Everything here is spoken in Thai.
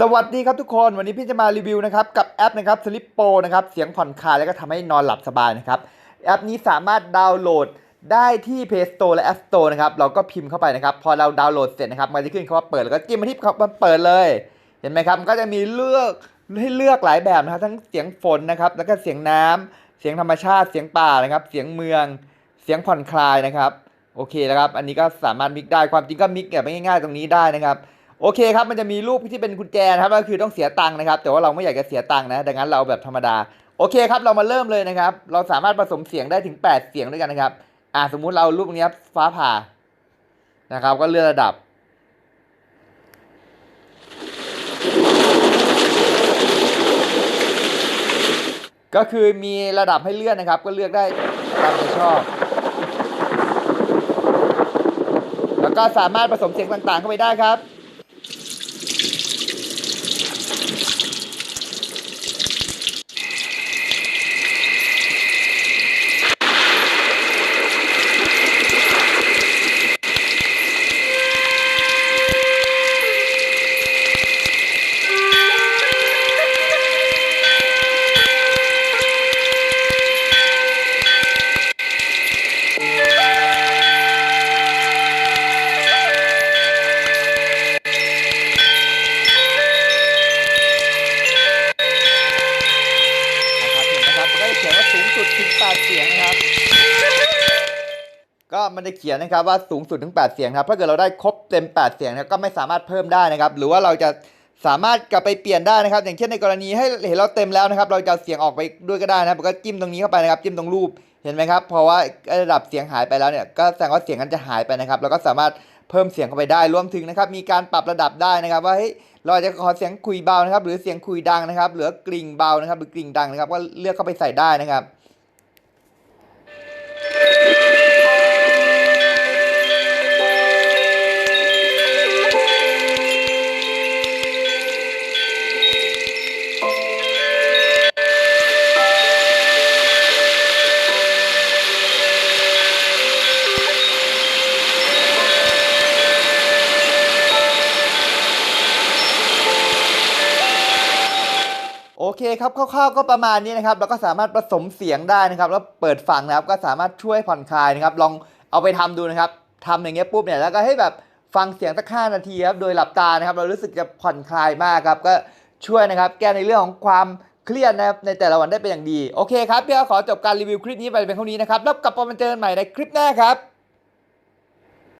สวัสดีครับทุกคนวันนี้พี่จะมารีวิวนะครับกับแอปนะครับ Sleep Pro นะครับเสียงผ่อนคลายแล้วก็ทำให้นอนหลับสบายนะครับแอปนี้สามารถดาวน์โหลดได้ที่ Play Store และ App Store นะครับเราก็พิมพ์เข้าไปนะครับพอเราดาวน์โหลดเสร็จนะครับมันจะขึ้นคำว่าเปิดแล้วก็จิ้มมาที่คำว่าเปิดเลย เห็นไหมครับมันก็จะมีเลือกให้เลือกหลายแบบนะครับทั้งเสียงฝนนะครับแล้วก็เสียงน้ำเสียงธรรมชาติเสียงป่านะครับเสียงเมืองเสียงผ่อนคลายนะครับโอเคนะครับอันนี้ก็สามารถมิกได้ความจริงก็มิกแบบง่ายๆตรงนี้ได้นะครับ โอเคครับมันจะมีรูปที่เป็นกุญแจนะครับก็คือต้องเสียตังค์นะครับ แต่ว่าเราไม่อยากจะเสียตังค์นะ ดังนั้นเราแบบธรรมดา โอเคครับเรามาเริ่มเลยนะครับ เราสามารถผสมเสียงได้ถึง 8 เสียงด้วยกันนะครับ อ่าสมมุติเรารูปนี้ฟ้าผ่านะครับ ก็เลื่อนระดับ ก็คือมีระดับให้เลื่อนนะครับ ก็เลือกได้ตามใจชอบแล้วก็สามารถผสมเสียงต่างๆเข้าไปได้ครับ ก็มันจะเขียนนะครับว่าสูงสุดถึง 8 เสียงครับถ้าเกิดเราได้ครบเต็ม 8 เสียงนะครับก็ไม่สามารถเพิ่มได้นะครับ หรือว่าเราจะสามารถกลับไปเปลี่ยนได้นะครับ อย่างเช่นในกรณีให้เห็นเราเต็มแล้วนะครับ เราจะเสียงออกไปด้วยก็ได้นะครับก็จิ้มตรงนี้เข้าไปนะครับ จิ้มตรงรูปเห็นไหมครับ เพราะว่าระดับเสียงหายไปแล้วเนี่ยก็แสดงว่าเสียงนั้นจะหายไปนะครับแล้วก็สามารถเพิ่มเสียงเข้าไปได้รวมถึงนะครับ มีการปรับระดับได้นะครับ ว่าเฮ้ยเราจจะขอเสียงคุยเบานะครับ หรือเสียงคุยดังนะครับหรือกริ่งเบานะครับ หรือกริ่งดังนะครับ ก็เลือกเข้าไปใส่ได้นะครับ โอเคครับคร่าวๆก็ประมาณนี้นะครับเราก็สามารถผสมเสียงได้นะครับ แล้วเปิดฟังนะครับก็สามารถช่วยผ่อนคลายนะครับลองเอาไปทำดูนะครับทำอย่างเงี้ยปุ๊บเนี่ยแล้วก็ให้แบบฟังเสียงสักห้านาทีครับโดยหลับตานะครับ เรารู้สึกจะผ่อนคลายมากครับก็ช่วยนะครับ แก้ในเรื่องของความเครียดนะครับในแต่ละวันได้เป็นอย่างดี โอเคครับพี่ขอจบการรีวิวคลิปนี้ไปเป็นเท่านี้นะครับแล้วกลับมาเจอกันใหม่ในคลิปหน้าครับ